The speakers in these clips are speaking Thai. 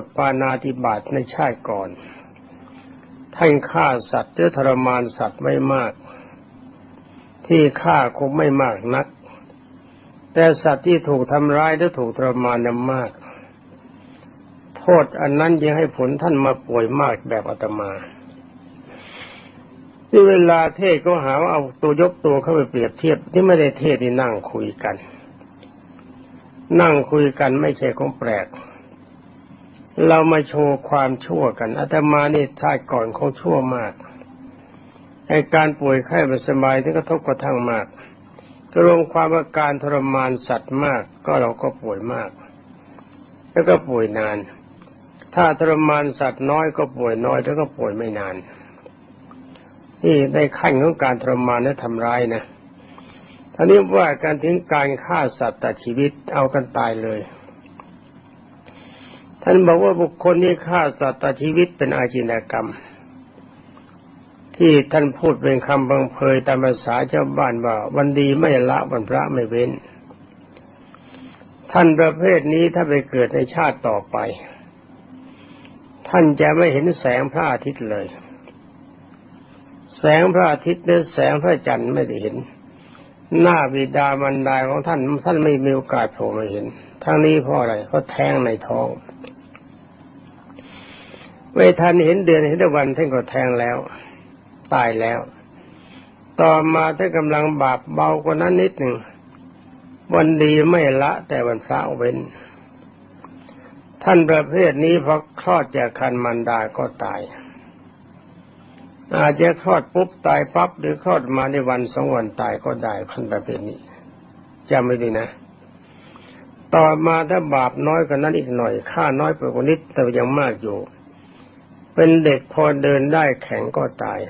ษปานาติบาตในชาติก่อน ท่านฆ่าสัตว์หรือทรมานสัตว์ไม่มาก ที่ฆ่าคงไม่มากนัก แต่สัตว์ที่ถูกทำร้ายหรือถูกทรมานนั้นมาก โทษอันนั้นยังให้ผลท่านมาป่วยมากแบบอาตมาที่เวลาเทศก็หาว่าเอาตัวยกตัวเข้าไปเปรียบเทียบที่ไม่ได้เทศที่นั่งคุยกัน นั่งคุยกันไม่ใช่ของแปลก เรามาโชว์ความชั่วกันอาตมานี่ชาติก่อนคงชั่วมากไอการป่วยไข้ไม่สบายที่กระทบกระทั่งมากกรวมความอาการทรมานสัตว์มาก ก็เราก็ป่วยมาก แล้วก็ป่วยนาน ถ้าทรมานสัตว์น้อยก็ป่วยน้อยแล้วก็ป่วยไม่นานที่ได้ขั้นของการทรมานและทำร้ายนะท่านี้ว่าการถึงการฆ่าสัตว์ตัดชีวิตเอากันตายเลย ท่านบอกว่าบุคคลที่ฆ่าสัตว์ตัดชีวิตเป็นอาชินกรรม ที่ท่านพูดเป็นคำบังเพยตามภาษาชาวบ้านว่า วันดีไม่ละวันพระไม่เว้น ท่านประเภทนี้ถ้าไปเกิดในชาติต่อไป ท่านจะไม่เห็นแสงพระอาทิตย์เลย แสงพระอาทิตย์หรือแสงพระจันทร์ไม่ได้เห็น หน้าบิดามันดาของท่านท่านไม่มีโอกาสโผล่มาเห็นทั้งนี้เพราะอะไรเขาแทงในท้อง ไม่ทันเห็นเดือนเห็นวันท่านก็แทงแล้ว ตายแล้ว ต่อมาท่านกำลังบาปเบากว่านั้นนิดหนึ่งวันดีไม่ละ แต่วันพระเว้น ท่านประเภทนี้พอคลอดจากคันมันดาก็ตาย อาจจะคลอดปุ๊บตายปั๊บหรือคลอดมาในวันสองวันตายก็ได้คันประเภทนี้จำไม่ดีนะ ต่อมาถ้าบาปน้อยกว่านั้นอีกหน่อยค่าน้อยไปกว่านิดแต่ยังมากอยู่ เป็นเด็กพอเดินได้แข็งก็ตาย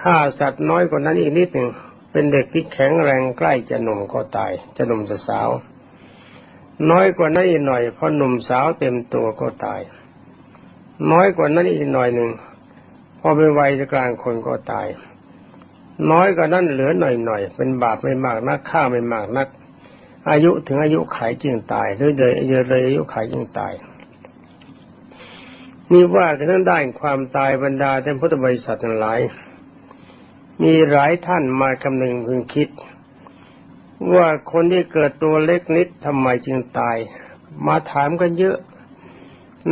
ฆ่าสัตว์น้อยกว่านั้นอีกนิดหนึ่งเป็นเด็กที่แข็งแรงใกล้จะหนุ่มก็ตาย จะหนุ่มจะสาว น้อยกว่านั้นอีกหน่อยพอหนุ่มสาวเต็มตัวก็ตาย น้อยกว่านั้นอีกหน่อยหนึ่งพอเป็นวัยกลางคนก็ตาย น้อยกว่านั้นเหลือหน่อยหน่อยเป็นบาปไม่มากนักฆ่าไม่มากนัก อายุถึงอายุไขจึงตายหรือเลยเลยอายุไขจึงตาย มีว่ากันทั้งด้านความตายบรรดาท่านพุทธบริษัททั้งหลาย มีหลายท่านมาคำนึงพึงคิด ว่าคนที่เกิดตัวเล็กนิดทำไมจึงตาย มาถามกันเยอะ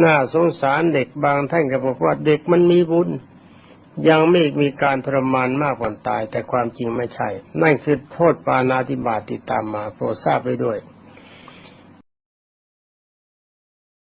น่าสงสารเด็กบางท่านก็บอกว่าเด็กมันมีบุญ ยังไม่มีการทรมานมากกว่าตาย แต่ความจริงไม่ใช่ นั่นคือโทษปานาติบาติตามมาโปรดทราบไปด้วย